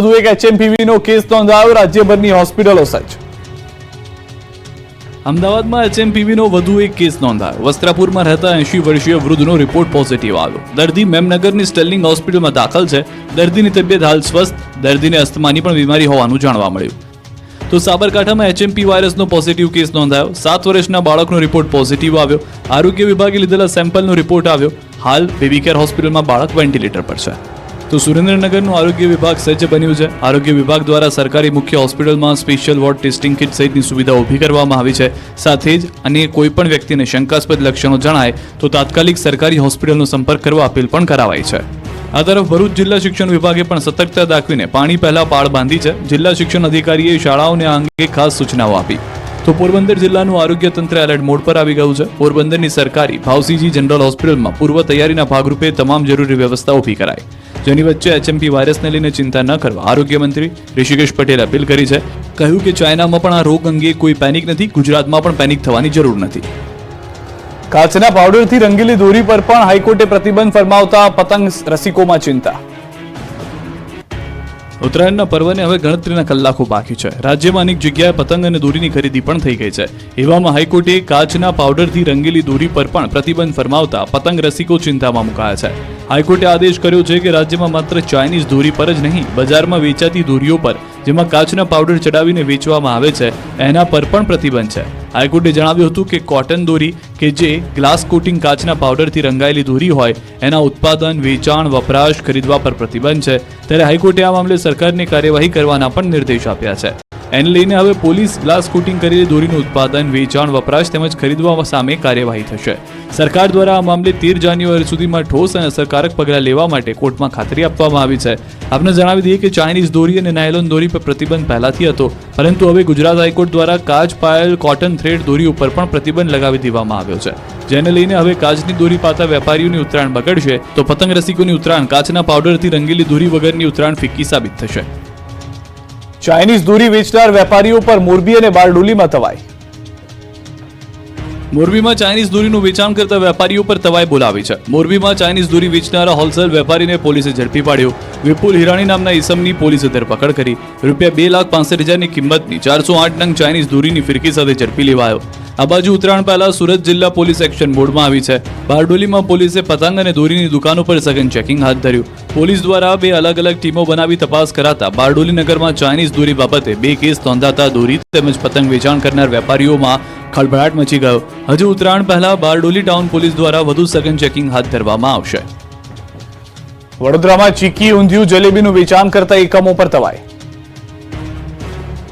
વધુ એક એચએમપીવીનો કેસ નોંધાયો રાજ્યભરની હોસ્પિટલો સજ્જ. અમદાવાદમાં એચએમપીવીનો વધુ એક કેસ નોંધાયો. વસ્ત્રાપુરમાં રહેતા એંશી વર્ષીય વૃદ્ધનો રિપોર્ટ પોઝિટિવ આવ્યો. દર્દી મેમનગરની સ્ટેલિંગ હોસ્પિટલમાં દાખલ છે. દર્દીની તબિયત હાલ સ્વસ્થ, દર્દીને અસ્થમાની પણ બીમારી હોવાનું જાણવા મળ્યું. તો સાબરકાંઠામાં એચએમપી વાયરસનો પોઝિટિવ કેસ નોંધાયો. સાત વર્ષના બાળકનો રિપોર્ટ પોઝિટિવ આવ્યો. આરોગ્ય વિભાગે લીધેલા સેમ્પલનો રિપોર્ટ આવ્યો. હાલ બેબી કેર હોસ્પિટલમાં બાળક વેન્ટિલેટર પર છે. તો સુરેન્દ્રનગરનું આરોગ્ય વિભાગ સજ્જ બન્યું છે. આરોગ્ય વિભાગ દ્વારા સરકારી મુખ્ય હોસ્પિટલમાં સ્પેશિયલ વોર્ડ ટેસ્ટિંગ કિટ સહિતની સુવિધા ઊભી કરવામાં આવી છે. સાથે જ અને કોઈ પણ વ્યક્તિને શંકાસ્પદ લક્ષણો જણાય તો તાત્કાલિક સરકારી હોસ્પિટલનો સંપર્ક કરવા અપીલ પણ કરાવાઈ છે. આ તરફ ભરૂચ જિલ્લા શિક્ષણ વિભાગે પણ સતર્કતા દાખવીને પાણી પહેલા પાળ બાંધી છે. જિલ્લા શિક્ષણ અધિકારીએ શાળાઓને આ અંગે ખાસ સૂચનાઓ આપી. તો પોરબંદર જિલ્લાનું આરોગ્ય તંત્ર એલર્ટ મોડ પર આવી ગયું છે. પોરબંદરની સરકારી ભાવસીજી જનરલ હોસ્પિટલમાં પૂર્વ તૈયારીના ભાગરૂપે તમામ જરૂરી વ્યવસ્થા ઊભી કરાઈ. જેની વચ્ચે એચએમપી વાયરસને લઈને ચિંતા ન કરવા આરોગ્ય મંત્રી ઋષિકેશ પટેલે અપીલ કરી છે કહ્યું કે ચાઇનામાં પણ આ રોગ અંગે કોઈ પેનિક નથી ગુજરાતમાં પણ પેનિક થવાની જરૂર નથી. કાચના પાવડરથી રંગેલી દોરી પર પણ હાઈકોર્ટે પ્રતિબંધ ફરમાવતા પતંગ રસિકોમાં ચિંતા. ઉત્તરાયણના પર્વને હવે ગણતરીના કલાકો બાકી છે. રાજ્યમાં અનેક જગ્યાએ પતંગ અને દોરીની ખરીદી પણ થઈ ગઈ છે. એવામાં હાઈકોર્ટે કાચના પાવડરથી રંગેલી દોરી પર પણ પ્રતિબંધ ફરમાવતા પતંગ રસિકો ચિંતામાં મુકાયા છે. હાઈકોર્ટે આદેશ કર્યો છે કે રાજ્યમાં માત્ર ચાઇનીઝ દોરી પર જ નહીં, બજારમાં વેચાતી દોરીઓ પર, જેમાં કાચના પાવડર ચડાવીને વેચવામાં આવે છે, એના પર પણ પ્રતિબંધ છે. હાઈકોર્ટે જણાવ્યું હતું કે કોટન દોરી કે જે ગ્લાસ કોટિંગ કાચના પાવડરથી રંગાયેલી દોરી હોય, એના ઉત્પાદન, વેચાણ, વપરાશ, ખરીદવા પર પ્રતિબંધ છે. ત્યારે હાઈકોર્ટે આ મામલે સરકારને કાર્યવાહી કરવાના પણ નિર્દેશ આપ્યા છે. એને લઈને હવે પોલીસ ગ્લાસ કોટિંગ કરેલી દોરીનું ઉત્પાદન, વેચાણ, વપરાશ તેમજ ખરીદવા સામે કાર્યવાહી થશે. સરકાર દ્વારા આ મામલે તેર જાન્યુઆરી સુધીમાં ઠોસ અને અસરકારક પગલાં લેવા માટે કોર્ટમાં ખાતરી આપવામાં આવી છે. આપને જણાવી દઈએ કે ચાઇનીઝ દોરી અને નાયલોન દોરી પર પ્રતિબંધ પહેલાથી હતો, પરંતુ હવે ગુજરાત હાઈકોર્ટ દ્વારા કાચ પાયલ કોટન થ્રેડ દોરી ઉપર પણ પ્રતિબંધ લગાવી દેવામાં આવ્યો છે. જેને લઈને હવે કાચની દોરી પાતા વેપારીઓની ઉત્તરાયણ બગડશે, તો પતંગ રસિકોની ઉત્તરાયણ કાચના પાવડરથી રંગેલી દોરી વગરની ઉત્તરાયણ ફિક્કી સાબિત થશે. ચાઇનીઝ દૂરી વેચનાર વેપારીઓ પર મોરબી અને બારડોલીમાં તવાઈ મોરબીમાં ચાઇનીઝ દોરીનું વેચાણ કરતા વેપારીઓ પર તવાઈ બોલાવી છે. મોરબીમાં ચાઇનીઝ દોરી વેચનારા હોલસેલ વેપારીને પોલીસે ઝડપી પાડ્યો. વિપુલ હિરાણી નામના ઇસમની પોલીસે ધરપકડ કરી. રૂપિયા બે લાખ પાસઠ હજારની કિંમતની ચારસો આઠ નંગ ચાઇનીઝ દોરીની ફિરકી સાથે ઝડપી લેવાયો. આ બાજુ ઉત્તરાયણ પહેલા સુરત જિલ્લા પોલીસ એક્શન મોડમાં આવી છે. બારડોલીમાં પોલીસે પતંગ અને દોરીની દુકાનો પર સઘન ચેકિંગ હાથ ધર્યું. પોલીસ દ્વારા બે અલગ અલગ ટીમો બનાવી તપાસ કરાતા બારડોલી નગરમાં ચાઇનીઝ દોરી બાબતે બે કેસ નોંધાતા દોરી તેમજ પતંગ વેચાણ કરનાર વેપારીઓમાં ખળભળાટ મચી ગયો. હજુ ઉત્તરાયણ પહેલા બારડોલી ટાઉન પોલીસ દ્વારા વધુ સઘન ચેકિંગ હાથ ધરવામાં આવશે. વડોદરામાં ચીકી ઊંધિયું જલેબીનું વેચાણ કરતા એકમો પર તવાઈ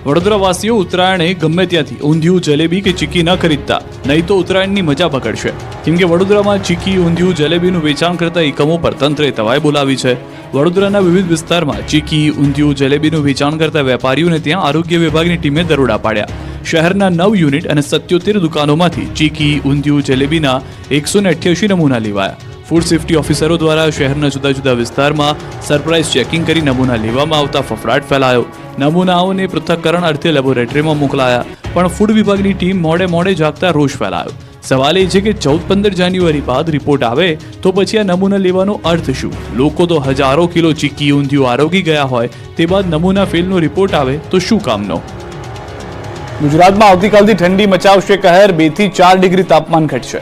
વડોદરાવાસીઓ ઉત્તરાયણે ગમે ત્યાંથી ઊંધિયું જલેબી કે ચીકી ન ખરીદતા. નહીં તો ઉત્તરાયણની મજા પકડશે કેમ કે વડોદરામાં ચીકી ઊંધિયું જલેબીનું વેચાણ કરતા એકમો પર તંત્રે તવાઈ બોલાવી છે. વડોદરાના વિવિધ વિસ્તારમાં ચીકી ઊંધિયું જલેબીનું વેચાણ કરતા વેપારીઓને ત્યાં આરોગ્ય વિભાગની ટીમે દરોડા પાડ્યા. શહેરના નવ યુનિટ અને સત્યોતેર દુકાનોમાંથી ચીકી, ઊંધિયું, જલેબીના એકસો ને અઠ્યાસી નમૂના લેવાયા. ફૂડ સેફ્ટી ઓફિસરો દ્વારા શહેરના જુદા જુદા વિસ્તારમાં સરપ્રાઇઝ ચેકિંગ કરી નમૂના લેવામાં આવતા ફફડાટ ફેલાયો. નમૂનાઓને પૃથ્થકરણ અર્થે લેબોરેટરીમાં મોકલાયા, પણ ફૂડ વિભાગની ટીમ મોડે મોડે જાગતા રોષ ફેલાયો. સવાલ એ છે કે ચૌદ પંદર જાન્યુઆરી બાદ રિપોર્ટ આવે તો પછી આ નમૂના લેવાનો અર્થ શું? લોકો તો હજારો કિલો ચીકી, ઊંધિયું આરોગી ગયા હોય, તે બાદ નમૂના ફેલનો રિપોર્ટ આવે તો શું કામનો? ગુજરાતમાં આવતીકાલથી ઠંડી મચાવશે કહેર બેથી ચાર ડિગ્રી તાપમાન ઘટશે.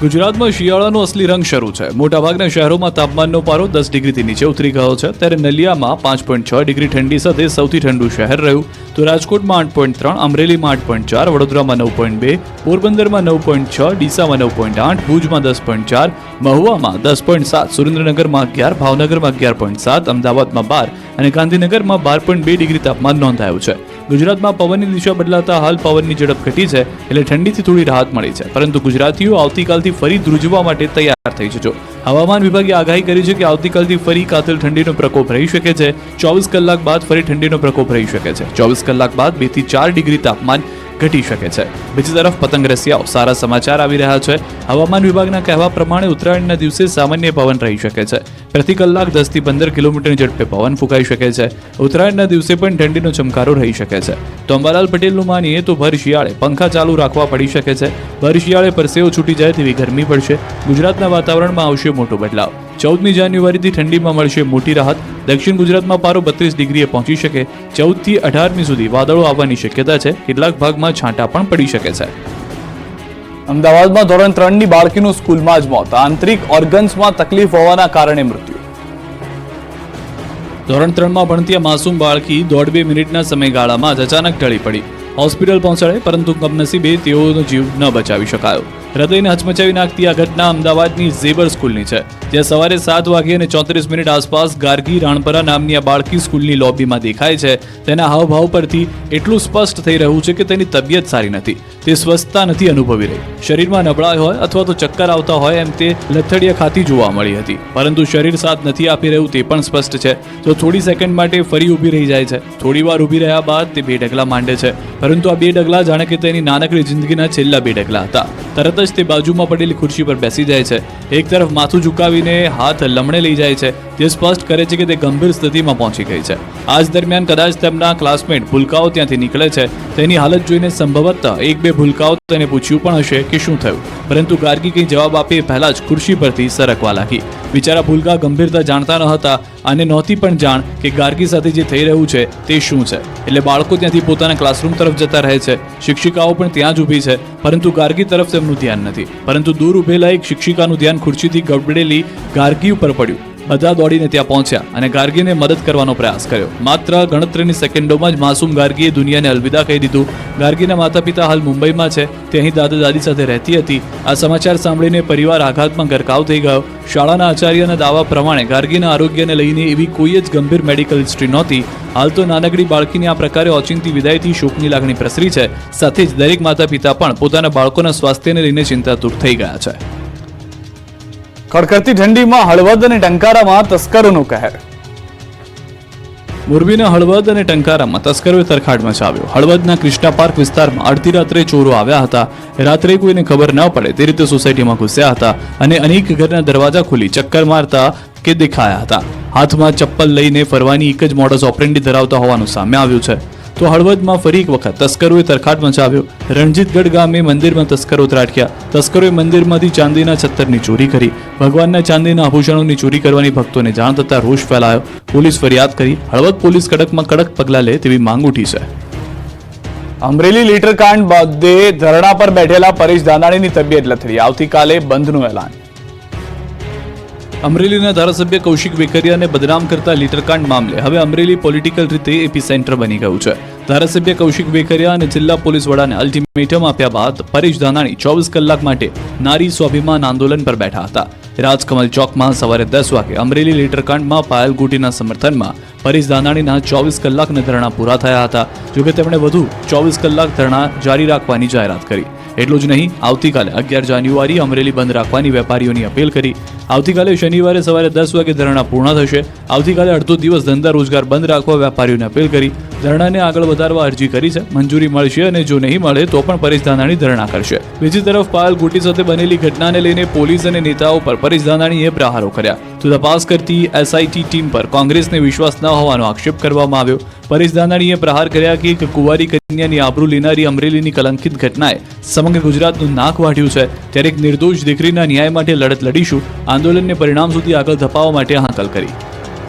ગુજરાતમાં શિયાળાનો અસલી રંગ શરૂ છે. મોટાભાગના શહેરોમાં તાપમાનનો પારો દસ ડિગ્રીથી નીચે ઉતરી ગયો છે. ત્યારે નલિયામાં પાંચ પોઈન્ટ છ ડિગ્રી ઠંડી સાથે સૌથી ઠંડુ શહેર રહ્યું. તો રાજકોટમાં આઠ પોઈન્ટ ત્રણ, અમરેલીમાં આઠ પોઈન્ટ ચાર, વડોદરામાં નવ પોઈન્ટ બે, પોરબંદરમાં નવ પોઈન્ટ છ, ડીસામાં નવ પોઈન્ટ આઠ, ભુજમાં દસ પોઈન્ટ ચાર, મહુવામાં દસ પોઈન્ટ સાત, સુરેન્દ્રનગરમાં અગિયાર, ભાવનગરમાં અગિયાર પોઈન્ટ સાત, અમદાવાદમાં બાર અને ગાંધીનગરમાં બાર પોઈન્ટ બે ડિગ્રી તાપમાન નોંધાયું છે. ગુજરાતમાં પવનની દિશા બદલાતા હાલ પવનની ઝડપ ઘટી છે એટલે ઠંડીથી થોડી રાહત મળી છે. પરંતુ ગુજરાતીઓ આવતીકાલથી ફરી ધ્રુજવા માટે તૈયાર થઈ જજો. હવામાન વિભાગે આગાહી કરી છે કે આવતીકાલથી ફરી કાતિલ ઠંડીનો પ્રકોપ રહી શકે છે. ચોવીસ કલાક બાદ ફરી ઠંડીનો પ્રકોપ રહી શકે છે. ચોવીસ કલાક બાદ બેથી ચાર ડિગ્રી તાપમાન ઘટી શકે છે. બીજી તરફ પતંગ રસિયાઓ, સારા સમાચાર આવી રહ્યા છે. હવામાન વિભાગના કહેવા પ્રમાણે ઉત્તરાયણના દિવસે સામાન્ય પવન રહી શકે છે. પ્રતિ કલાક દસથી પંદર કિલોમીટરની ઝડપે પવન ફૂંકાઈ શકે છે. ઉત્તરાયણના દિવસે પણ ઠંડીનો ચમકારો રહી શકે છે. તો અંબાલાલ પટેલનું માનીએ તો ભર શિયાળે પંખા ચાલુ રાખવા પડી શકે છે. ભર શિયાળે પરસેવો છૂટી જાય તેવી ગરમી પડશે. ગુજરાતના વાતાવરણમાં આવશે મોટો બદલાવ. ચૌદમી જાન્યુઆરીથી ઠંડીમાં મળશે મોટી રાહત. દક્ષિણ ગુજરાતમાં પારો બત્રીસ ડિગ્રીએ પહોંચી શકે. ચૌદથી અઢારમી સુધી વાદળો આવવાની શક્યતા છે. કેટલાક ભાગમાં છાંટા પણ પડી શકે છે. અમદાવાદમાં ધોરણ ત્રણની બાળકીનું સ્કૂલમાં જ મોત. આંતરિક ઓર્ગન્સમાં તકલીફ હોવાના કારણે મૃત્યુ. ધોરણ ત્રણમાં ભણતી આ માસૂમ બાળકી દોઢ બે મિનિટના સમયગાળામાં જ અચાનક ઢળી પડી. હોસ્પિટલ પહોંચાડે પરંતુ કમનસીબે તેઓનો જીવ ન બચાવી શકાયો. હૃદયને હચમચાવી નાખતી આ ઘટના અમદાવાદની ઝેબર સ્કૂલની છે. જ્યાં સવારે સાત વાગે અને ચોત્રીસ મિનિટ આસપાસ ગાર્ગી રાણપરા નામની આ બાળકી સ્કૂલની લોબીમાં દેખાય છે. તેના હાવભાવ પરથી એટલું સ્પષ્ટ થઈ રહ્યું છે કે તેની તબિયત સારી નથી. તે સ્વસ્થતા નથી અનુભવી રહી. શરીરમાં નબળાઈ હોય અથવા તો ચક્કર આવતા હોય એમ તે લથડિયા ખાતી જોવા મળી હતી. પરંતુ શરીર સાથ નથી આપી રહ્યું તે પણ સ્પષ્ટ છે. તો થોડી સેકન્ડ માટે ફરી ઊભી રહી જાય છે. થોડી વાર ઊભી રહ્યા બાદ તે બે ડગલા માંડે છે. પરંતુ આ બે ડગલા જાણે કે તેની નાનકડી જિંદગીના છેલ્લા બે ડગલા હતા. તરત જ તે બાજુમાં પડેલી ખુરશી પર બેસી જાય છે. એક તરફ માથું ઝુકાવીને હાથ લમણે લઈ જાય છે. જે સ્પષ્ટ કરે છે કે તે ગંભીર સ્થિતિમાં પહોંચી ગઈ છે. આ જ દરમિયાન કદાચ તેમના ક્લાસમેટ ભૂલકાઓ ત્યાંથી નીકળે છે. તેની હાલત જોઈને સંભવતઃ એક બે ભૂલકાઓ તેને પૂછ્યું પણ હશે કે શું થયું? પરંતુ ગાર્ગી કંઈ જવાબ આપે પહેલાં જ ખુરશી પરથી સરકવા લાગી. બિચારા ભૂલકા ગંભીરતા જાણતા ન હતા અને નહોતી પણ જાણ કે ગાર્ગી સાથે જે થઈ રહ્યું છે તે શું છે. એટલે બાળકો ત્યાંથી પોતાના ક્લાસરૂમ તરફ જતા રહે છે. શિક્ષિકાઓ પણ ત્યાં જ ઊભી છે, પરંતુ ગાર્ગી તરફ તેમનું ધ્યાન નથી. પરંતુ દૂર ઊભેલા એક શિક્ષિકાનું ધ્યાન ખુરશીથી ગબડેલી ગાર્ગી ઉપર પડ્યું. બધા દોડીને ત્યાં પહોંચ્યા અને ગાર્ગીને મદદ કરવાનો પ્રયાસ કર્યો. માત્ર ગણતરીની સેકન્ડોમાં જ માસૂમ ગાર્ગીએ દુનિયાને અલવિદા કહી દીધું. ગાર્ગીના માતા પિતા હાલ મુંબઈમાં છે. તે અહીં દાદા દાદી સાથે રહેતી હતી. આ સમાચાર સાંભળીને પરિવાર આઘાતમાં ગરકાવ થઈ ગયો. શાળાના આચાર્યના દાવા પ્રમાણે ગાર્ગીના આરોગ્યને લઈને એવી કોઈ જ ગંભીર મેડિકલ હિસ્ટ્રી નહોતી. હાલ તો નાનકડી બાળકીની આ પ્રકારે ઓચિંતી વિદાયથી શોકની લાગણી પ્રસરી છે. સાથે જ દરેક માતા પિતા પણ પોતાના બાળકોના સ્વાસ્થ્યને લઈને ચિંતાતુર થઈ ગયા છે. કડકડતી ઠંડીમાં હળવદ અને ટંકારામાં તસ્કરોનો કહેર. મોરબીના હળવદ અને ટંકારામાં તસ્કરોએ તરખાટ મચાવ્યો. હળવદના ક્રિષ્ના પાર્ક વિસ્તારમાં અડધી રાત્રે ચોરો આવ્યા હતા. રાત્રે કોઈને ખબર ન પડે તે રીતે સોસાયટીમાં ઘૂસ્યા હતા અને અનેક ઘરના દરવાજા ખોલી ચક્કર મારતા કે દેખાયા હતા. હાથમાં ચપ્પલ લઈને ફરવાની એક જ મોડસ ઓપરેન્ડી ધરાવતા હોવાનું સામે આવ્યું છે. તો હળવદમાં ફરી એક વખત તસ્કરોએ તરખાટ મચાવ્યો. રણજીતગઢ ગામે મંદિરમાં તસ્કરો ત્રાટક્યા. તસ્કરોએ મંદિરમાંથી ચાંદીના છત્તરની ચોરી કરી. ભગવાનના ચાંદીના આભૂષણોની ચોરી કરવાની ભક્તોને જાણ થતાં રોષ ફેલાયો. પોલીસ ફરિયાદ કરી. હળવદ પોલીસ કડકમાં કડક પગલાં લે તેવી માંગ ઉઠી છે. અમરેલી લીટર કાંડ બાદે ધરણા પર બેઠેલા પરેશ દાનાણીની તબિયત લથડી. આવતીકાલે બંધનું એલાન. અમરેલીના ધારાસભ્ય કૌશિક વેકરિયાને બદનામ કરતા લીટરકાંડ મામલે. હવે અમરેલી પોલિટિકલ રીતે એપી સેન્ટર બની ગયું છે. ધારાસભ્ય કૌશિક વેકરિયા અને જિલ્લા પોલીસ વડાને અલ્ટિમેટમ આપ્યા બાદ પરેશ ધાનાણી ચોવીસ કલાક માટે નારી સ્વાભિમાન આંદોલન પર બેઠા હતા. રાજકમલ ચોકમાં સવારે દસ વાગે અમરેલી લીટરકાંડમાં પાયલ ગુટીના સમર્થનમાં પરેશ ધાનાણીના ચોવીસ કલાકના ધરણા પૂરા થયા હતા, જોકે તેમણે વધુ ચોવીસ કલાક ધરણા જારી રાખવાની જાહેરાત કરી. એટલું જ નહીં, આવતીકાલે અગિયાર જાન્યુઆરી અમરેલી બંધ રાખવાની વેપારીઓની અપીલ કરી. આવતીકાલે શનિવારે સવારે દસ વાગે ધરણા પૂર્ણ થશે. આવતીકાલે અડધો દિવસ ધંધા રોજગાર બંધ રાખવા વેપારીઓને અપીલ કરી. ધરણાને આગળ વધારવા અરજી કરી છે. મંજૂરી મળશે અને જો નહીં મળે તો પણ પરેશ ધાનાણી ધરણા કરશે. બીજી તરફ પાયલ ગુટી સાથે બનેલી ઘટનાને લઈને પોલીસ અને નેતાઓ પર પરેશ ધાનાણીએ પ્રહારો કર્યા. તો તપાસ કરતી એસઆઈટી ટીમ પર કોંગ્રેસને વિશ્વાસ ન હોવાનો આક્ષેપ કરવામાં આવ્યો. પરેશ ધાનાણીએ પ્રહાર કર્યા કે એક કુંવારી કન્યાની આબરૂ લેનારી અમરેલીની કલંકિત ઘટનાએ સમગ્ર ગુજરાતનું નાક વાઢ્યું છે. ત્યારે એક નિર્દોષ દીકરીના ન્યાય માટે લડત લડીશું. આંદોલનને પરિણામ સુધી આગળ ધપાવવા માટે હાકલ કરી.